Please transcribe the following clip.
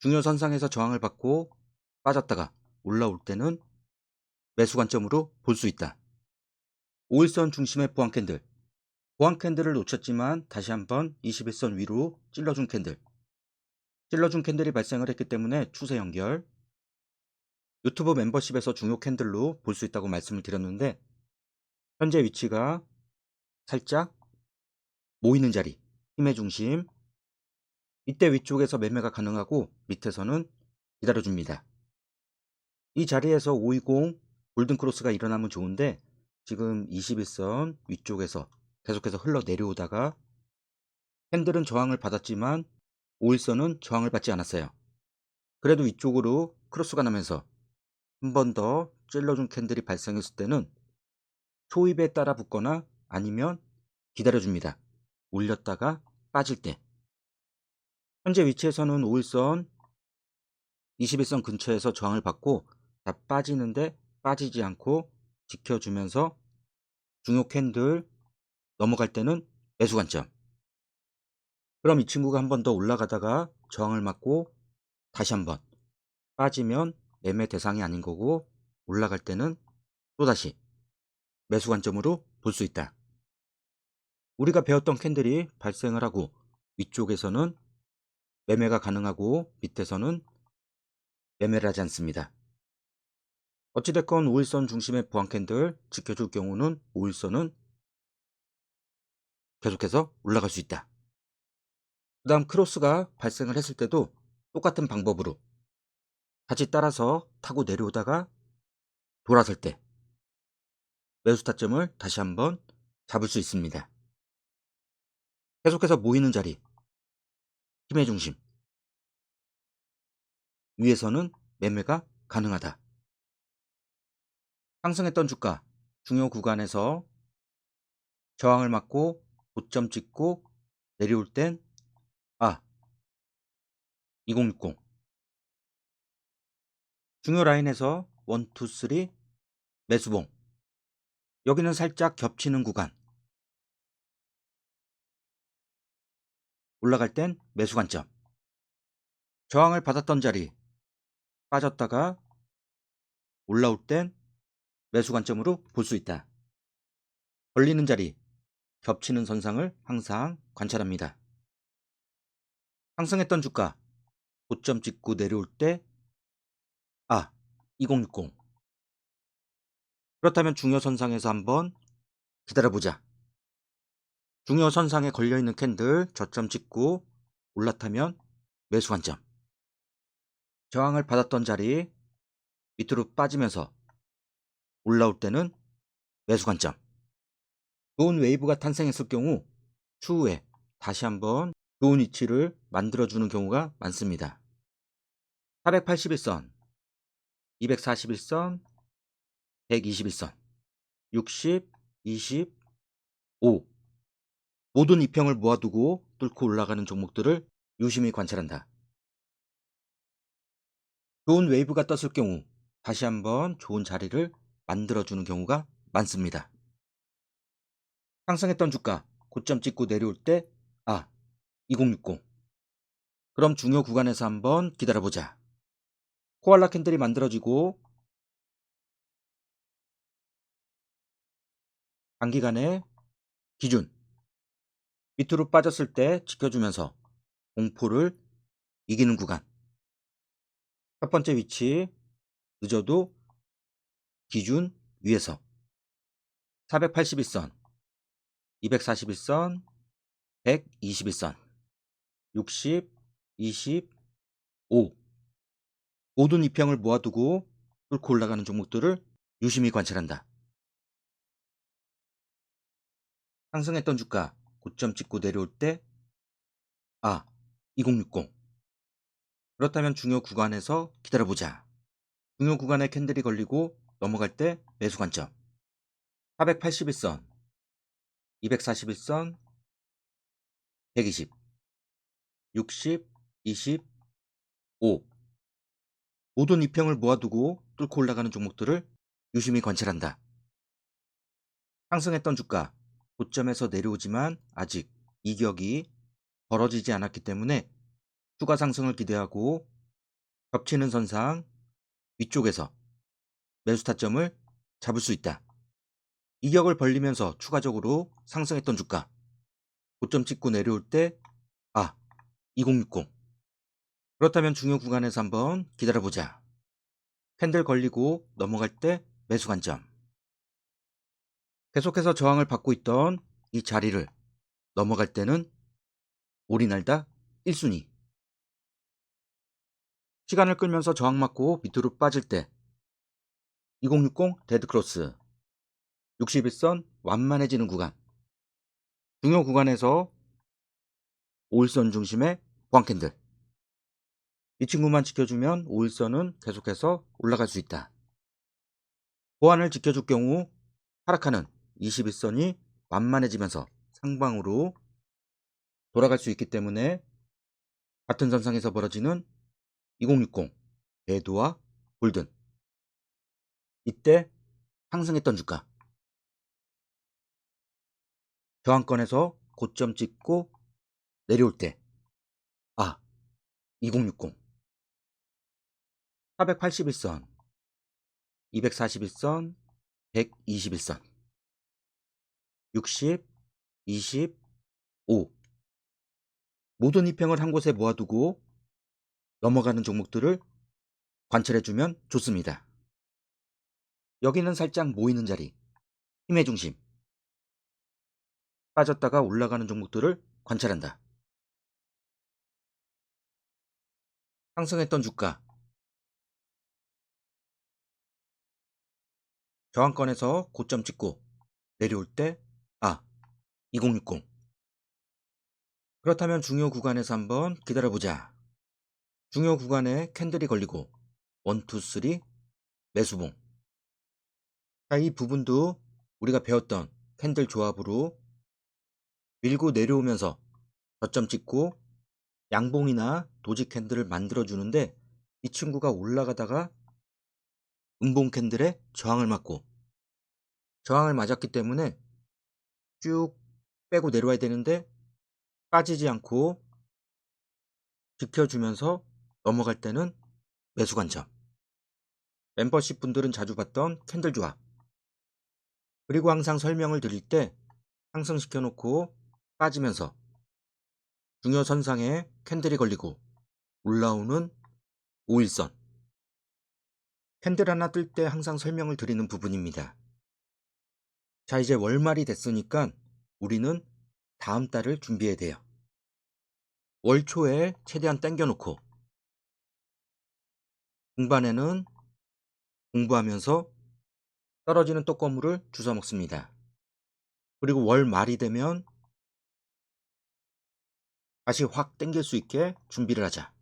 중요선상에서 저항을 받고 빠졌다가 올라올 때는 매수 관점으로 볼 수 있다. 5일선 중심의 보안 캔들. 보안 캔들을 놓쳤지만 다시 한번 21선 위로 찔러준 캔들. 찔러준 캔들이 발생을 했기 때문에 추세 연결. 유튜브 멤버십에서 중요 캔들로 볼 수 있다고 말씀을 드렸는데 현재 위치가 살짝 모이는 자리, 힘의 중심. 이때 위쪽에서 매매가 가능하고 밑에서는 기다려줍니다. 이 자리에서 520 골든크로스가 일어나면 좋은데 지금 21선 위쪽에서 계속해서 흘러 내려오다가 캔들은 저항을 받았지만 5일선은 저항을 받지 않았어요. 그래도 위쪽으로 크로스가 나면서 한 번 더 찔러준 캔들이 발생했을 때는 초입에 따라 붙거나 아니면 기다려줍니다. 올렸다가 빠질 때. 현재 위치에서는 5일선 21선 근처에서 저항을 받고 다 빠지는데 빠지지 않고 지켜주면서 중요 캔들 넘어갈 때는 매수 관점. 그럼 이 친구가 한 번 더 올라가다가 저항을 맞고 다시 한번 빠지면 매매 대상이 아닌 거고 올라갈 때는 또다시 매수 관점으로 볼 수 있다. 우리가 배웠던 캔들이 발생을 하고 위쪽에서는 매매가 가능하고 밑에서는 매매를 하지 않습니다. 어찌됐건 5일선 중심의 보안 캔들 지켜줄 경우는 5일선은 계속해서 올라갈 수 있다. 그 다음 크로스가 발생을 했을 때도 똑같은 방법으로 같이 따라서 타고 내려오다가 돌아설 때 매수 타점을 다시 한번 잡을 수 있습니다. 계속해서 모이는 자리, 힘의 중심. 위에서는 매매가 가능하다. 상승했던 주가 중요 구간에서 저항을 맞고 고점 찍고 내려올 땐 아, 2060 중요 라인에서 1, 2, 3 매수봉 여기는 살짝 겹치는 구간 올라갈 땐 매수 관점 저항을 받았던 자리 빠졌다가 올라올 땐 매수 관점으로 볼 수 있다. 걸리는 자리, 겹치는 선상을 항상 관찰합니다. 상승했던 주가, 고점 찍고 내려올 때, 아, 2060. 그렇다면 중요 선상에서 한번 기다려보자. 중요 선상에 걸려있는 캔들 저점 찍고 올라타면 매수 관점. 저항을 받았던 자리 밑으로 빠지면서 올라올 때는 매수 관점. 좋은 웨이브가 탄생했을 경우 추후에 다시 한번 좋은 위치를 만들어주는 경우가 많습니다. 481선, 241선, 121선, 60, 20, 5 모든 이평을 모아두고 뚫고 올라가는 종목들을 유심히 관찰한다. 좋은 웨이브가 떴을 경우 다시 한번 좋은 자리를 만들어주는 경우가 많습니다. 상승했던 주가 고점 찍고 내려올 때 아, 2060 그럼 중요 구간에서 한번 기다려보자. 코알라 캔들이 만들어지고 단기간에 기준 밑으로 빠졌을 때 지켜주면서 공포를 이기는 구간. 첫 번째 위치 늦어도 기준 위에서. 481선 241선 121선 60 20 5 모든 이평을 모아두고 뚫고 올라가는 종목들을 유심히 관찰한다. 상승했던 주가 고점 찍고 내려올 때 아, 2060 그렇다면 중요 구간에서 기다려보자. 중요 구간에 캔들이 걸리고 넘어갈 때 매수 관점 481선 241선 120 60 20 5 모든 이평을 모아두고 뚫고 올라가는 종목들을 유심히 관찰한다. 상승했던 주가 고점에서 내려오지만 아직 이격이 벌어지지 않았기 때문에 추가 상승을 기대하고 겹치는 선상 위쪽에서 매수 타점을 잡을 수 있다. 이격을 벌리면서 추가적으로 상승했던 주가 고점 찍고 내려올 때 아, 2060 그렇다면 중요 구간에서 한번 기다려보자. 캔들 걸리고 넘어갈 때 매수 관점 계속해서 저항을 받고 있던 이 자리를 넘어갈 때는 오리날다 1순위. 시간을 끌면서 저항 맞고 밑으로 빠질 때 2060 데드크로스 61선 완만해지는 구간. 중요 구간에서 5일선 중심의 보안캔들. 이 친구만 지켜주면 5일선은 계속해서 올라갈 수 있다. 보안을 지켜줄 경우 하락하는 21선이 완만해지면서 상방으로 돌아갈 수 있기 때문에 같은 선상에서 벌어지는 2060 배두와 골든. 이때 상승했던 주가. 저항권에서 고점 찍고 내려올 때. 아, 2060 481선 241선 121선 60 25 모든 입평을 한 곳에 모아두고 넘어가는 종목들을 관찰해주면 좋습니다. 여기는 살짝 모이는 자리, 힘의 중심. 빠졌다가 올라가는 종목들을 관찰한다. 상승했던 주가. 저항권에서 고점 찍고 내려올 때, 아, 2060. 그렇다면 중요 구간에서 한번 기다려보자. 중요 구간에 캔들이 걸리고 1, 2, 3 매수봉 자, 이 부분도 우리가 배웠던 캔들 조합으로 밀고 내려오면서 저점 찍고 양봉이나 도지 캔들을 만들어 주는데 이 친구가 올라가다가 음봉 캔들에 저항을 맞고 저항을 맞았기 때문에 쭉 빼고 내려와야 되는데 빠지지 않고 지켜주면서 넘어갈 때는 매수 관점. 멤버십 분들은 자주 봤던 캔들 조합. 그리고 항상 설명을 드릴 때 상승시켜 놓고 빠지면서 중요 선상에 캔들이 걸리고 올라오는 5일선. 캔들 하나 뜰 때 항상 설명을 드리는 부분입니다. 자, 이제 월말이 됐으니까 우리는 다음 달을 준비해야 돼요. 월 초에 최대한 땡겨놓고 중반에는 공부하면서 떨어지는 떡고물을 주워 먹습니다. 그리고 월 말이 되면 다시 확 땡길 수 있게 준비를 하자.